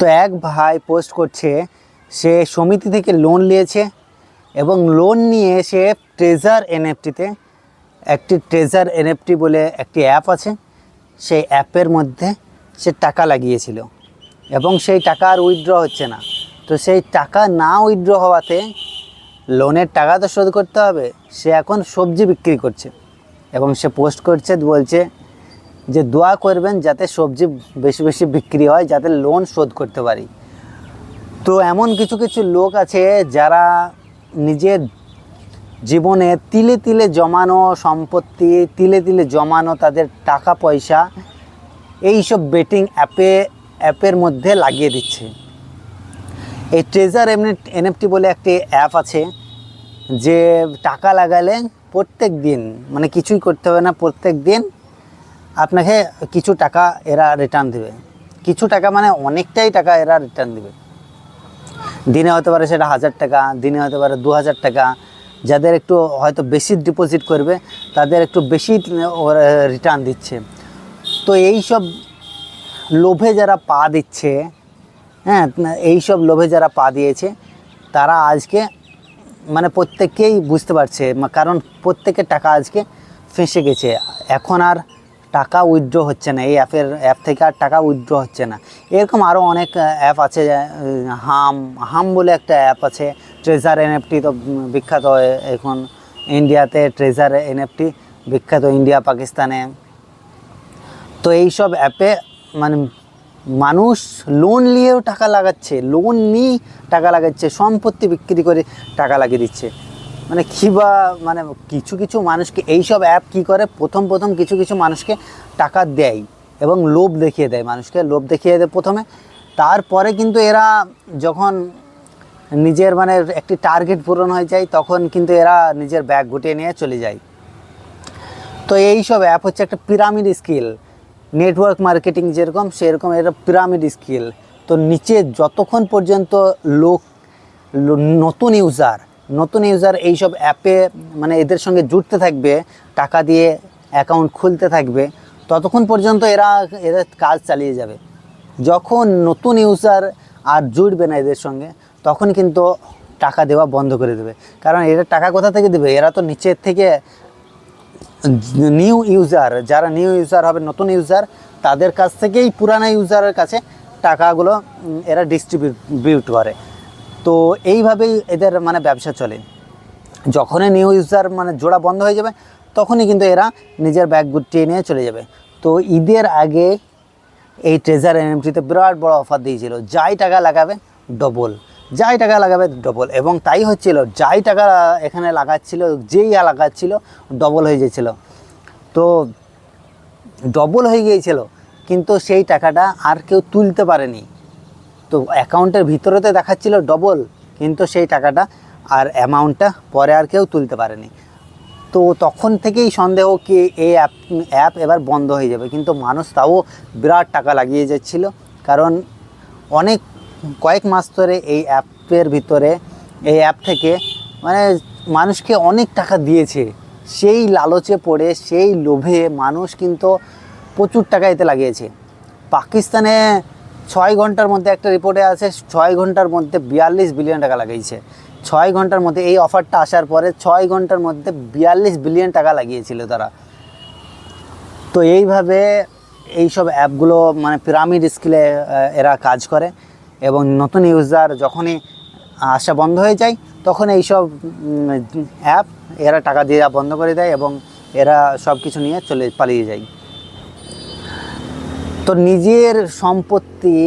তো এক ভাই পোস্ট করছে, সে সমিতি থেকে লোন নিয়েছে এবং লোন নিয়ে সে ট্রেজার এনএফটিতে একটি ট্রেজার এনএফটি বলে একটি অ্যাপ আছে, সেই অ্যাপের মধ্যে সে টাকা লাগিয়েছিল এবং সেই টাকা আর উইথড্র হচ্ছে না। তো সেই টাকা না উইথড্র হওয়াতে লোনের টাকা তো শোধ করতে হবে, সে এখন সবজি বিক্রি করছে এবং সে পোস্ট করছে, বলছে যে দোয়া করবেন যাতে সবজি বেশি বেশি বিক্রি হয়, যাতে লোন শোধ করতে পারি। তো এমন কিছু কিছু লোক আছে যারা নিজের জীবনে তিলে তিলে জমানো সম্পত্তি, তিলে তিলে জমানো তাদের টাকা পয়সা এইসব বেটিং অ্যাপে অ্যাপের মধ্যে লাগিয়ে দিচ্ছে। এই ট্রেজার এমনি এনএফটি বলে একটি অ্যাপ আছে যে টাকা লাগালে প্রত্যেক দিন মানে কিছুই করতে হবে না প্রত্যেক দিন আপনাকে কিছু টাকা এরা রিটার্ন দেবে। কিছু টাকা মানে অনেকটাই টাকা এরা রিটার্ন দেবে। দিনে হতে পারে সেটা হাজার টাকা, দিনে হতে পারে দু হাজার টাকা। যাদের একটু হয়তো বেশি ডিপোজিট করবে, তাদের একটু বেশি রিটার্ন দিচ্ছে। তো এই সব লোভে যারা পা দিচ্ছে হ্যাঁ এই সব লোভে যারা পা দিয়েছে, তারা আজকে মানে প্রত্যেককেই বুঝতে পারছে, কারণ প্রত্যেকের টাকা আজকে ফেঁসে গেছে। এখন আর টাকা উইথড্র হচ্ছে না, এই অ্যাপের অ্যাপ থেকে আর টাকা উইথড্র হচ্ছে না। এরকম আরও অনেক অ্যাপ আছে হাম হাম বলে একটা অ্যাপ আছে ট্রেজার এনএফটি তো বিখ্যাত এখন ইন্ডিয়াতে ট্রেজার এনএফটি বিখ্যাত ইন্ডিয়া পাকিস্তানে তো এইসব অ্যাপে মানে মানুষ লোন নিয়েও টাকা লাগাচ্ছে লোন নিয়েই টাকা লাগাচ্ছে, সম্পত্তি বিক্রি করে টাকা লাগিয়ে দিচ্ছে। মানে কী বা মানে কিছু কিছু মানুষকে এইসব অ্যাপ কি করে? প্রথম প্রথম কিছু কিছু মানুষকে টাকা দেয় এবং লোভ দেখিয়ে দেয় মানুষকে, লোভ দেখিয়ে দেয় প্রথমে। তারপরে কিন্তু এরা যখন নিজের মানে একটি টার্গেট পূরণ হয়ে যায়, তখন কিন্তু এরা নিজের ব্যাগ গুটিয়ে নিয়ে চলে যায়। তো এই সব অ্যাপ হচ্ছে একটা পিরামিড স্কিল নেটওয়ার্ক মার্কেটিং যেরকম, সেরকম এটা পিরামিড স্কিল তো নিচে যতক্ষণ পর্যন্ত লোক, নতুন ইউজার নতুন ইউজার এইসব অ্যাপে মানে এদের সঙ্গে জুড়তে থাকবে, টাকা দিয়ে অ্যাকাউন্ট খুলতে থাকবে, ততক্ষণ পর্যন্ত এরা, এদের কাজ চালিয়ে যাবে। যখন নতুন ইউজার আর জুড়বে না এদের সঙ্গে, তখন কিন্তু টাকা দেওয়া বন্ধ করে দেবে। কারণ এরা টাকা কোথা থেকে দেবে? এরা তো নিচের থেকে নিউ ইউজার যারা নিউ ইউজার হবে, নতুন ইউজার তাদের কাছ থেকেই পুরানো ইউজারের কাছে টাকাগুলো এরা ডিস্ট্রিবিউট করে। তো এইভাবেই এদের মানে ব্যবসা চলে। যখনই নিউ ইউজার মানে জোড়া বন্ধ হয়ে যাবে, তখনই কিন্তু এরা নিজের ব্যাগ গুটিয়ে নিয়ে চলে যাবে। তো ঈদের আগে এই ট্রেজার এনএমটিতে বিরাট বড় অফার দিয়েছিল, যাই টাকা লাগাবে ডবল যাই টাকা লাগাবে ডবল এবং তাই হচ্ছিল, যাই টাকা এখানে লাগাচ্ছিল, যেই লাগাচ্ছিল ডবল হয়ে যাচ্ছিল। তো ডবল হয়ে গিয়েছিল, কিন্তু সেই টাকাটা আর কেউ তুলতে পারেনি। তো অ্যাকাউন্টের ভিতরেতে দেখাচ্ছিল ডবল কিন্তু সেই টাকাটা আর অ্যামাউন্টটা পরে আর কেউ তুলতে পারেনি। তো তখন থেকেই সন্দেহ কি এই অ্যাপ অ্যাপ এবার বন্ধ হয়ে যাবে। কিন্তু মানুষ তাও বিরাট টাকা লাগিয়ে যাচ্ছিল। কারণ অনেক, কয়েক মাস ধরে এই অ্যাপের ভিতরে, এই অ্যাপ থেকে মানে মানুষকে অনেক টাকা দিয়েছে। সেই লালচে পড়ে, সেই লোভে মানুষ কিন্তু প্রচুর টাকা এতে লাগিয়েছে। পাকিস্তানে ছয় ঘণ্টার মধ্যে একটা রিপোর্টে আছে, ছয় ঘণ্টার মধ্যে বিয়াল্লিশ বিলিয়ন টাকা লাগিয়েছে। ছয় ঘণ্টার মধ্যে এই অফারটা আসার পরে ছয় ঘণ্টার মধ্যে বিয়াল্লিশ বিলিয়ন টাকা লাগিয়েছিল তারা। তো এইভাবে এইসব অ্যাপগুলো মানে পিরামিড স্কিলে এরা কাজ করে এবং নতুন ইউজার যখনই আসা বন্ধ হয়ে যায় তখন এইসব অ্যাপ এরা টাকা দিয়ে বন্ধ করে দেয় এবং এরা সব কিছু নিয়ে চলে, পালিয়ে যায়। তো নিজের সম্পত্তি,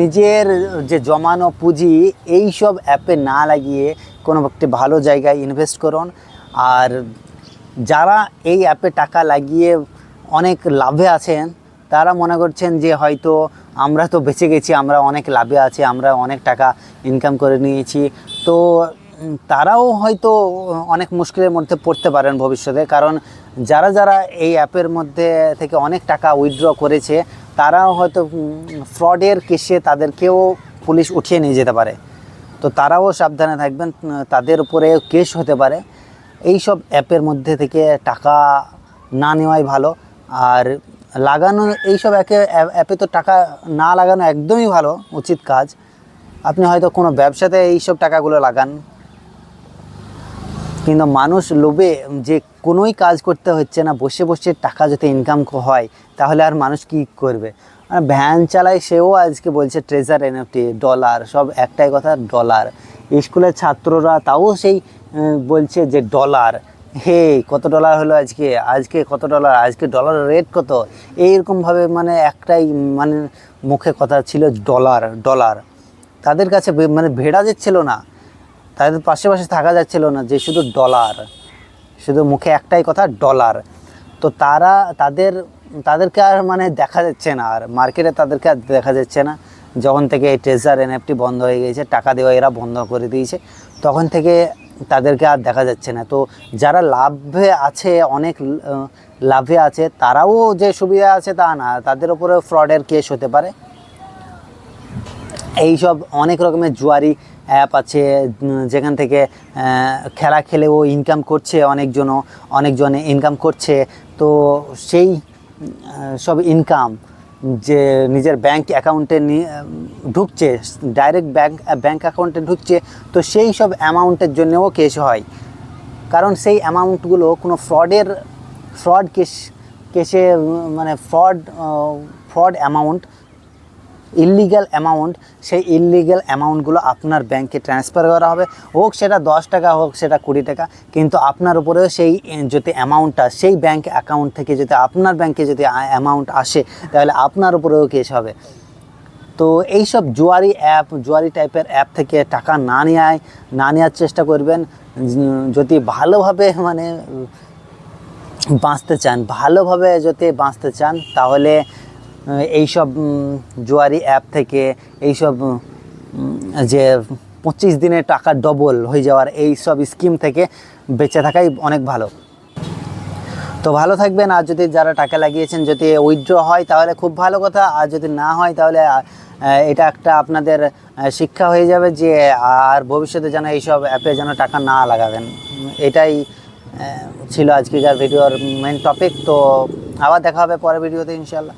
নিজের যে জমানো পুঁজি এই সব অ্যাপে না লাগিয়ে কোনো একটি ভালো জায়গায় ইনভেস্ট করুন। আর যারা এই অ্যাপে টাকা লাগিয়ে অনেক লাভে আছেন, তারা মনে করছেন যে হয়তো আমরা তো বেঁচে গেছি, আমরা অনেক লাভে আছি, আমরা অনেক টাকা ইনকাম করে নিয়েছি। তো তারাও হয়তো অনেক মুশকিলের মধ্যে পড়তে পারেন ভবিষ্যতে। কারণ যারা যারা এই অ্যাপের মধ্যে থেকে অনেক টাকা উইথড্র করেছে তারাও হয়তো ফ্রডের কেসে তাদেরকেও পুলিশ উঠিয়ে নিয়ে যেতে পারে। তো তারাও সাবধানে থাকবেন তাদের উপরে কেস হতে পারে। এই সব অ্যাপের মধ্যে থেকে টাকা না নেওয়াই ভালো। আর লাগানো, এইসব একে অ্যাপে তো টাকা না লাগানো একদমই ভালো, উচিত কাজ। আপনি হয়তো কোনো ব্যবসাতে এইসব টাকাগুলো লাগান। কিন্তু মানুষ লোভে যে কোনোই কাজ করতে হচ্ছে না, বসে বসে টাকা যদি ইনকাম হয়, তাহলে আর মানুষ কি করবে? আর ভ্যান চালায় সেও আজকে বলছে ট্রেজার এনএফটি ডলার সব একটাই কথা ডলার স্কুলের ছাত্ররা তাও সেই বলছে যে ডলার হে, কত ডলার হলো আজকে? আজকে কত ডলার আজকে ডলারের রেট কত? এইরকমভাবে মানে একটাই মানে মুখে কথা ছিল ডলার ডলার তাদের কাছে মানে ভেড়া যাচ্ছিল না তাদের পাশে পাশে থাকা যাচ্ছিল না যে শুধু ডলার শুধু মুখে একটাই কথা ডলার তো তারা তাদের, তাদেরকে আর মানে দেখা যাচ্ছে না, আর মার্কেটে তাদেরকে আর দেখা যাচ্ছে না। যখন থেকে এই ট্রেজার এনএফটি বন্ধ হয়ে গেছে টাকা দেওয়া এরা বন্ধ করে দিয়েছে, তখন থেকে তাদেরকে আর দেখা যাচ্ছে না। তো যারা লাভে আছে, অনেক লাভে আছে, তারাও যে সুবিধা আছে তা না, তাদের উপরে ফ্রডের কেস হতে পারে। এই সব অনেক রকমের জুয়ারি অ্যাপ আছে যেখান থেকে খেলা খেলেও ইনকাম করছে অনেকজনও, অনেকজনে ইনকাম করছে। তো সেই সব ইনকাম যে নিজের ব্যাংক অ্যাকাউন্টে ঢুকছে ডাইরেক্ট ব্যাংক ব্যাংক অ্যাকাউন্টে ঢুকছে, তো সেই সব অ্যামাউন্টের জন্যও কেস হয়। কারণ সেই অ্যামাউন্টগুলো কোনো ফ্রডের ফ্রড কেস কেসে মানে fraud fraud amount illegal amount সেই ইললিগ্যাল অ্যামাউন্টগুলো আপনার ব্যাংকে ট্রান্সফার করা হবে। হোক সেটা দশ টাকা, হোক সেটা কুড়ি টাকা, কিন্তু আপনার উপরেও সেই যদি অ্যামাউন্টটা সেই ব্যাংক অ্যাকাউন্ট থেকে যদি আপনার ব্যাংকে যদি অ্যামাউন্ট আসে, তাহলে আপনার উপরেও কেস হবে। তো এইসব জুয়ারি অ্যাপ জুয়ারি টাইপের অ্যাপ থেকে টাকা না নেওয়ায় না নেওয়ার চেষ্টা করবেন। যদি ভালোভাবে মানে বাঁচতে চান, ভালোভাবে যদি বাঁচতে চান, তাহলে এইসব জুয়ারি অ্যাপ থেকে এইসব যে পঁচিশ দিনে টাকা ডবল হয়ে যাওয়ার এই সব স্কিম থেকে বেঁচে থাকাই অনেক ভালো। তো ভালো থাকবেন, আর যদি যারা টাকা লাগিয়েছেন যদি উইথড্র হয় তাহলে খুব ভালো কথা, আর যদি না হয় তাহলে এটা একটা আপনাদের শিক্ষা হয়ে যাবে যে আর ভবিষ্যতে যেন এইসব অ্যাপে যেন টাকা না লাগাবেন। এটাই ছিল আজকেকার ভিডিওর মেন টপিক তো আবার দেখা হবে পরের ভিডিওতে ইনশাল্লাহ